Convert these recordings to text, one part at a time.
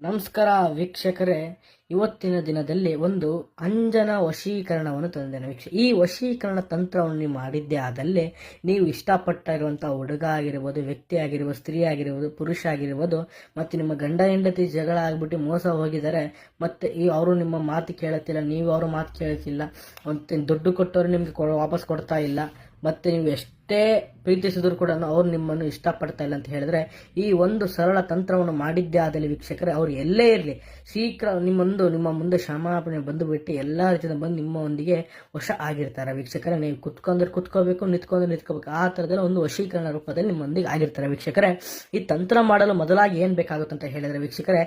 ನಮಸ್ಕಾರ ವೀಕ್ಷಕರೇ. ಇವತ್ತಿನ ದಿನದಲ್ಲಿ ಒಂದು ಅಂಜನ ವಶೀಕರಣವನ್ನು ತಂದೆ ವೀಕ್ಷ ಈ ವಶೀಕರಣ ತಂತ್ರವನ್ನು ನೀವು ಮಾಡಿದ್ದೇ ಆದಲ್ಲಿ ನೀವು ಇಷ್ಟಪಟ್ಟಿರುವಂಥ ಹುಡುಗ ಆಗಿರ್ಬೋದು, ವ್ಯಕ್ತಿ ಆಗಿರ್ಬೋದು, ಸ್ತ್ರೀ ಆಗಿರ್ಬೋದು, ಪುರುಷ ಆಗಿರ್ಬೋದು, ಮತ್ತು ನಿಮ್ಮ ಗಂಡ ಹೆಂಡತಿ ಜಗಳ ಆಗಿಬಿಟ್ಟು ಮೋಸ ಹೋಗಿದ್ದಾರೆ, ಮತ್ತು ಈ ಅವರು ನಿಮ್ಮ ಮಾತು ಕೇಳುತ್ತಿಲ್ಲ, ನೀವು ಅವ್ರ ಮಾತು ಕೇಳುತ್ತಿಲ್ಲ ಒಂದು ದುಡ್ಡು ಕೊಟ್ಟವರು ನಿಮಗೆ ವಾಪಸ್ ಕೊಡ್ತಾ ಇಲ್ಲ ಮತ್ತು ನೀವು ಎಷ್ಟೇ ಪ್ರೀತಿಸಿದ್ರು ಕೂಡ ಅವ್ರು ನಿಮ್ಮನ್ನು ಇಷ್ಟಪಡ್ತಾ ಇಲ್ಲ ಅಂತ ಹೇಳಿದ್ರೆ, ಈ ಒಂದು ಸರಳ ತಂತ್ರವನ್ನು ಮಾಡಿದ್ದೇ ಆದಲ್ಲಿ ವೀಕ್ಷಕರೇ, ಅವ್ರು ಎಲ್ಲೇ ಇರಲಿ, ಶೀಘ್ರ ನಿಮ್ಮೊಂದು, ನಿಮ್ಮ ಮುಂದೆ ಕ್ಷಮಾಪಣೆ ಬಂದುಬಿಟ್ಟು ಎಲ್ಲ ರೀತಿಯಿಂದ ಬಂದು ನಿಮ್ಮೊಂದಿಗೆ ವಶ ಆಗಿರ್ತಾರೆ ವೀಕ್ಷಕರೇ. ನೀವು ಕುತ್ಕೊಂಡ್ರೆ ಕುತ್ಕೋಬೇಕು, ನಿಂತ್ಕೊಂಡ್ರೆ ನಿಂತ್ಕೋಬೇಕು. ಆ ಥರದಲ್ಲಿ ಒಂದು ವಶೀಕರಣ ರೂಪದಲ್ಲಿ ನಿಮ್ಮೊಂದಿಗೆ ಆಗಿರ್ತಾರೆ ವೀಕ್ಷಕರೇ. ಈ ತಂತ್ರ ಮಾಡಲು ಮೊದಲಾಗಿ ಏನು ಬೇಕಾಗುತ್ತೆ ಅಂತ ಹೇಳಿದ್ರೆ ವೀಕ್ಷಕರೇ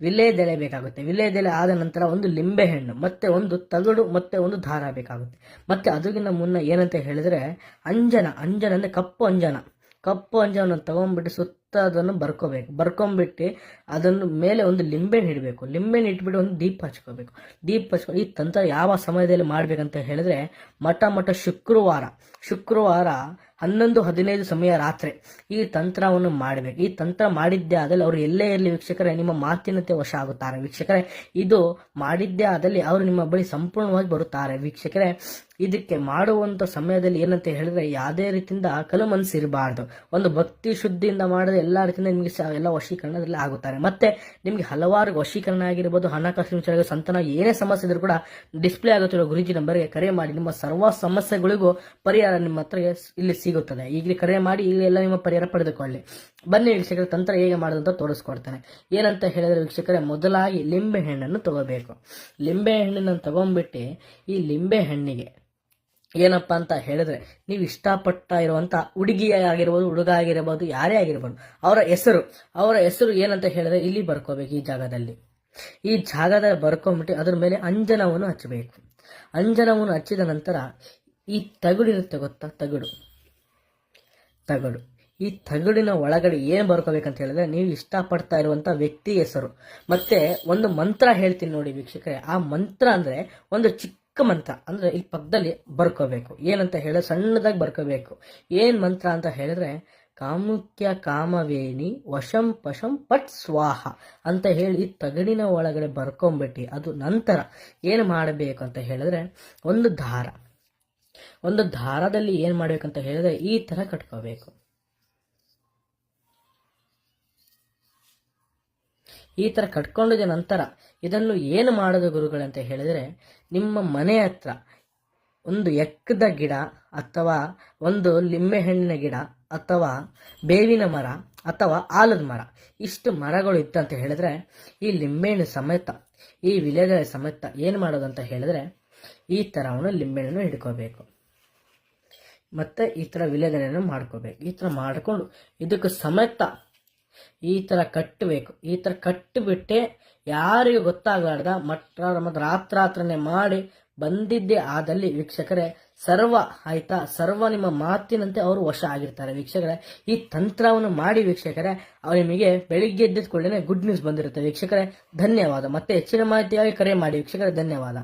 ವಿಲೇದೆಲೆ ಬೇಕಾಗುತ್ತೆ. ವಿಲೇದೆಲೆ ಆದ ನಂತರ ಒಂದು ಲಿಂಬೆ ಹಣ್ಣು, ಮತ್ತೆ ಒಂದು ತಗಡು, ಮತ್ತೆ ಒಂದು ದಾರ ಬೇಕಾಗುತ್ತೆ. ಮತ್ತೆ ಅದಕ್ಕಿಂತ ಮುನ್ನ ಏನಂತ ಹೇಳಿದ್ರೆ ಅಂಜನ ಅಂಜನ ಅಂದರೆ ಕಪ್ಪು ಅಂಜನ. ಕಪ್ಪು ಅಂಜನ ತಗೊಂಡ್ಬಿಟ್ಟು ಸುತ್ತ ಅದನ್ನು ಬರ್ಕೋಬೇಕು. ಬರ್ಕೊಂಬಿಟ್ಟು ಅದನ್ನು ಮೇಲೆ ಒಂದು ಲಿಂಬೆಹಣ್ಣು ಇಡಬೇಕು. ಲಿಂಬೆಹಣ್ಣು ಇಟ್ಬಿಟ್ಟು ಒಂದು ದೀಪ ಹಚ್ಕೋಬೇಕು. ದೀಪ ಹಚ್ಕೊಂಡು ಈ ತಂತ್ರ ಯಾವ ಸಮಯದಲ್ಲಿ ಮಾಡಬೇಕಂತ ಹೇಳಿದ್ರೆ ಮಠ ಮಠ ಶುಕ್ರವಾರ. ಶುಕ್ರವಾರ ಹನ್ನೊಂದು, ಹದಿನೈದು ಸಮಯ ರಾತ್ರಿ ಈ ತಂತ್ರವನ್ನು ಮಾಡಬೇಕು. ಈ ತಂತ್ರ ಮಾಡಿದ್ದೇ ಆದಲ್ಲಿ ಅವರು ಎಲ್ಲೇ ಇರಲಿ ವೀಕ್ಷಕರೇ, ನಿಮ್ಮ ಮಾತಿನತೆ ವಶ ಆಗುತ್ತಾರೆ. ವೀಕ್ಷಕರೇ, ಇದು ಮಾಡಿದ್ದೇ ಆದಲ್ಲಿ ಅವರು ನಿಮ್ಮ ಬಳಿ ಸಂಪೂರ್ಣವಾಗಿ ಬರುತ್ತಾರೆ. ವೀಕ್ಷಕರೇ, ಇದಕ್ಕೆ ಮಾಡುವಂಥ ಸಮಯದಲ್ಲಿ ಏನಂತ ಹೇಳಿದ್ರೆ ಯಾವುದೇ ರೀತಿಯಿಂದ ಕಲು ಮನಸ್ಸಿರಬಾರ್ದು. ಒಂದು ಭಕ್ತಿ ಶುದ್ಧಿಯಿಂದ ಮಾಡಿದ್ರೆ ಎಲ್ಲ ರೀತಿಯಿಂದ ನಿಮಗೆ ಎಲ್ಲ ವಶೀಕರಣದಲ್ಲಿ ಆಗುತ್ತಾರೆ. ಮತ್ತೆ ನಿಮಗೆ ಹಲವಾರು ವಶೀಕರಣ ಆಗಿರ್ಬೋದು, ಹಣಕಾಸಿನ ವಿಚಾರ ಸಂತಾನ, ಏನೇ ಸಮಸ್ಯೆ ಇದ್ರೂ ಕೂಡ ಡಿಸ್ಪ್ಲೇ ಆಗುತ್ತಿರೋ ಗುರುಜಿ ನಂಬರ್ಗೆ ಕರೆ ಮಾಡಿ, ನಿಮ್ಮ ಸರ್ವ ಸಮಸ್ಯೆಗಳಿಗೂ ಪರಿಹಾರ ನಿಮ್ಮ ಹತ್ರ ಇಲ್ಲಿ ಸಿಗುತ್ತದೆ. ಈಗಲೇ ಕರೆ ಮಾಡಿ ಇಲ್ಲಿ ಎಲ್ಲ ನಿಮ್ಮ ಪರಿಹಾರ ಪಡೆದುಕೊಳ್ಳಿ. ಬನ್ನಿ ವೀಕ್ಷಕರ, ತಂತ್ರ ಹೇಗೆ ಮಾಡೋದಂತ ತೋರಿಸ್ಕೊಡ್ತಾನೆ. ಏನಂತ ಹೇಳಿದ್ರೆ ವೀಕ್ಷಕರೇ, ಮೊದಲಾಗಿ ಲಿಂಬೆ ಹಣ್ಣನ್ನು ತಗೋಬೇಕು. ಲಿಂಬೆ ಹಣ್ಣನ್ನು ತಗೊಂಡ್ಬಿಟ್ಟು ಈ ಲಿಂಬೆ ಹಣ್ಣಿಗೆ ಏನಪ್ಪ ಅಂತ ಹೇಳಿದ್ರೆ, ನೀವು ಇಷ್ಟಪಟ್ಟ ಇರುವಂತ ಹುಡುಗಿ ಆಗಿರ್ಬೋದು, ಹುಡುಗ ಆಗಿರ್ಬೋದು, ಯಾರೇ ಆಗಿರ್ಬೋದು, ಅವರ ಹೆಸರು ಅವರ ಹೆಸರು ಏನಂತ ಹೇಳಿದ್ರೆ ಇಲ್ಲಿ ಬರ್ಕೋಬೇಕು ಈ ಜಾಗದಲ್ಲಿ. ಈ ಜಾಗದಲ್ಲಿ ಬರ್ಕೊಂಬಿಟ್ಟು ಅದ್ರ ಮೇಲೆ ಅಂಜನವನ್ನು ಹಚ್ಚಬೇಕು. ಅಂಜನವನ್ನು ಹಚ್ಚಿದ ನಂತರ ಈ ತಗುಡಿರುತ್ತೆ ಗೊತ್ತಾ? ತಗಡು. ತಗಡು. ಈ ತಗಡಿನ ಒಳಗಡೆ ಏನು ಬರ್ಕೋಬೇಕಂತ ಹೇಳಿದ್ರೆ ನೀವು ಇಷ್ಟಪಡ್ತಾ ಇರುವಂತ ವ್ಯಕ್ತಿ ಹೆಸರು. ಮತ್ತೆ ಒಂದು ಮಂತ್ರ ಹೇಳ್ತೀನಿ ನೋಡಿ ವೀಕ್ಷಕರೇ. ಆ ಮಂತ್ರ ಅಂದ್ರೆ ಒಂದು ಚಿಕ್ಕ ಮಂತ್ರ. ಅಂದ್ರೆ ಈ ಪಕ್ಕದಲ್ಲಿ ಬರ್ಕೋಬೇಕು. ಏನಂತ ಹೇಳಿ ಸಣ್ಣದಾಗಿ ಬರ್ಕೋಬೇಕು. ಏನು ಮಂತ್ರ ಅಂತ ಹೇಳಿದ್ರೆ ಕಾಮುಖ್ಯ ಕಾಮವೇಣಿ ವಶಂ ಪಶಂ ಪಟ್ ಸ್ವಾಹ ಅಂತ ಹೇಳಿ ತಗಡಿನ ಒಳಗಡೆ ಬರ್ಕೊಂಬಿಟ್ಟು, ಅದು ನಂತರ ಏನು ಮಾಡಬೇಕು ಅಂತ ಹೇಳಿದ್ರೆ, ಒಂದು ದಾರ. ಒಂದು ದಾರದಲ್ಲಿ ಏನ್ ಮಾಡ್ಬೇಕಂತ ಹೇಳಿದ್ರೆ ಈ ತರ ಕಟ್ಕೋಬೇಕು. ಈ ತರ ಕಟ್ಕೊಂಡಿದ ನಂತರ ಇದನ್ನು ಏನು ಮಾಡೋದು ಗುರುಗಳಂತ ಹೇಳಿದ್ರೆ ನಿಮ್ಮ ಮನೆ ಹತ್ರ ಒಂದು ಎಕ್ಕದ ಗಿಡ ಅಥವಾ ಒಂದು ಲಿಂಬೆಹಣ್ಣಿನ ಗಿಡ ಅಥವಾ ಬೇವಿನ ಮರ ಅಥವಾ ಆಲದ ಮರ, ಇಷ್ಟು ಮರಗಳು ಇತ್ತಂತ ಹೇಳಿದ್ರೆ ಈ ಲಿಂಬೆಹಣ್ಣು ಸಮೇತ, ಈ ವಿಲೇಗಳ ಸಮೇತ ಏನು ಮಾಡೋದು ಅಂತ ಹೇಳಿದ್ರೆ ಈ ಥರ ಅವನು ಲಿಂಬೆಹಣ್ಣು ಹಿಡ್ಕೋಬೇಕು. ಮತ್ತೆ ಈ ಥರ ವಿಲೇದನೆಯನ್ನು ಮಾಡ್ಕೋಬೇಕು. ಈ ಥರ ಮಾಡಿಕೊಂಡು ಇದಕ್ಕೆ ಸಮೇತ ಈ ಥರ ಕಟ್ಟಬೇಕು. ಈ ಥರ ಕಟ್ಟಿಬಿಟ್ಟೆ ಯಾರಿಗೂ ಗೊತ್ತಾಗಲಾರ್ದ ಮಟ್ಟ ಮತ್ತು ರಾತ್ರಾತ್ರನೇ ಮಾಡಿ ಬಂದಿದ್ದೇ ಆದಲ್ಲಿ ವೀಕ್ಷಕರೇ, ಸರ್ವ ಆಯ್ತಾ? ಸರ್ವ ನಿಮ್ಮ ಮಾತಿನಂತೆ ಅವರು ವಶ ಆಗಿರ್ತಾರೆ ವೀಕ್ಷಕರೇ. ಈ ತಂತ್ರವನ್ನು ಮಾಡಿ ವೀಕ್ಷಕರೇ ಅವ್ರು ನಿಮಗೆ ಬೆಳಿಗ್ಗೆ ಎದ್ದಿದ್ದ ಕೂಡಲೇ ಗುಡ್ ನ್ಯೂಸ್ ಬಂದಿರುತ್ತೆ ವೀಕ್ಷಕರೇ. ಧನ್ಯವಾದ. ಮತ್ತೆ ಹೆಚ್ಚಿನ ಮಾಹಿತಿಯಾಗಿ ಕರೆ ಮಾಡಿ ವೀಕ್ಷಕರೇ. ಧನ್ಯವಾದ.